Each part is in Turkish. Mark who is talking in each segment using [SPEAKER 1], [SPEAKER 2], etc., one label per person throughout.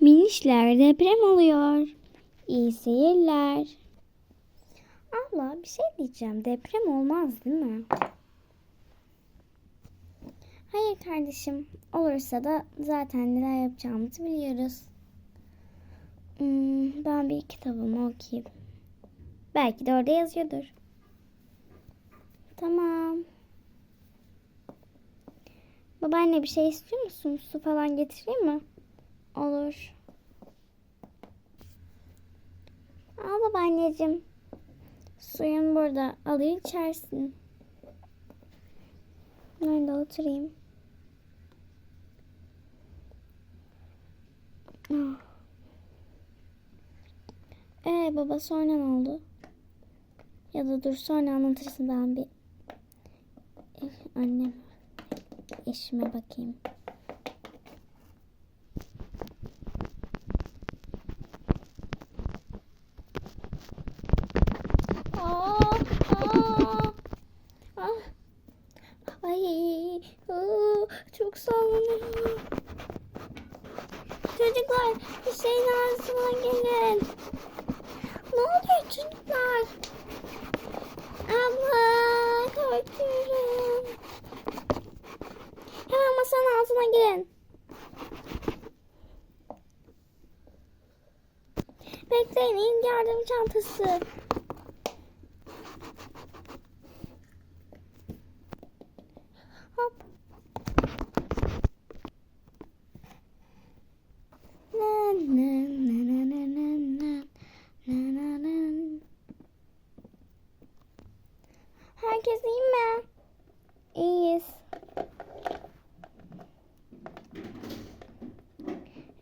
[SPEAKER 1] Minişler deprem oluyor. İyi seyirler. Abla bir şey diyeceğim. Deprem olmaz değil mi? Hayır kardeşim. Olursa da zaten neler yapacağımızı biliyoruz. Hmm, ben bir kitabımı okuyayım. Belki de orada yazıyordur. Tamam. Babaanne bir şey istiyor musun? Su falan getireyim mi? Olur. Al babaanneciğim. Suyun burada. Alır içersin. Nerede oturayım? Ah. Ee baba sonra ne oldu? Ya da dur sonra anlatırsın ben bir eh, annem eşime bakayım. Çok sallanıyor. Çocuklar bir şeyin ağzına gelin. Ne oluyor çocuklar? Abla korkuyorum. Hemen masanın altına girin. Bekleyin ilk yardım çantası. Herkes iyi mi? İyiyiz.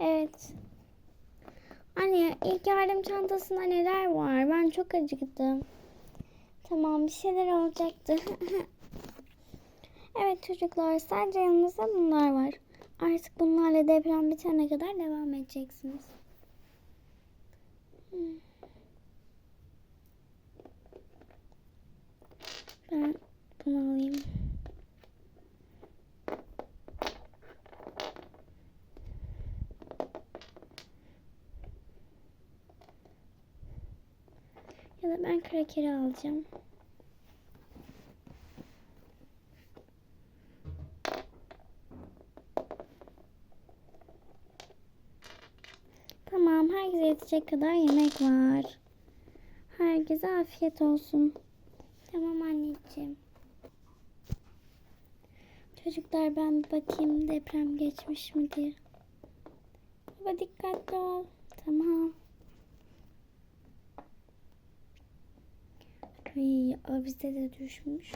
[SPEAKER 1] Evet. Anne ilk yardım çantasında neler var? Ben çok acıktım. Tamam bir şeyler olacaktı. evet çocuklar sadece yanınızda bunlar var. Artık bunlarla deprem bitene kadar devam edeceksiniz. Hmm. Ben bunu alayım. Ya da ben krakeri alacağım. Tamam, herkese yetecek kadar yemek var. Herkese afiyet olsun. Tamam anneciğim. Çocuklar ben bir bakayım deprem geçmiş mi diye. Baba dikkatli ol. Tamam. Ay, avize de düşmüş.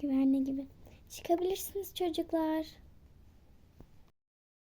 [SPEAKER 1] Güvenli gibi. Çıkabilirsiniz çocuklar.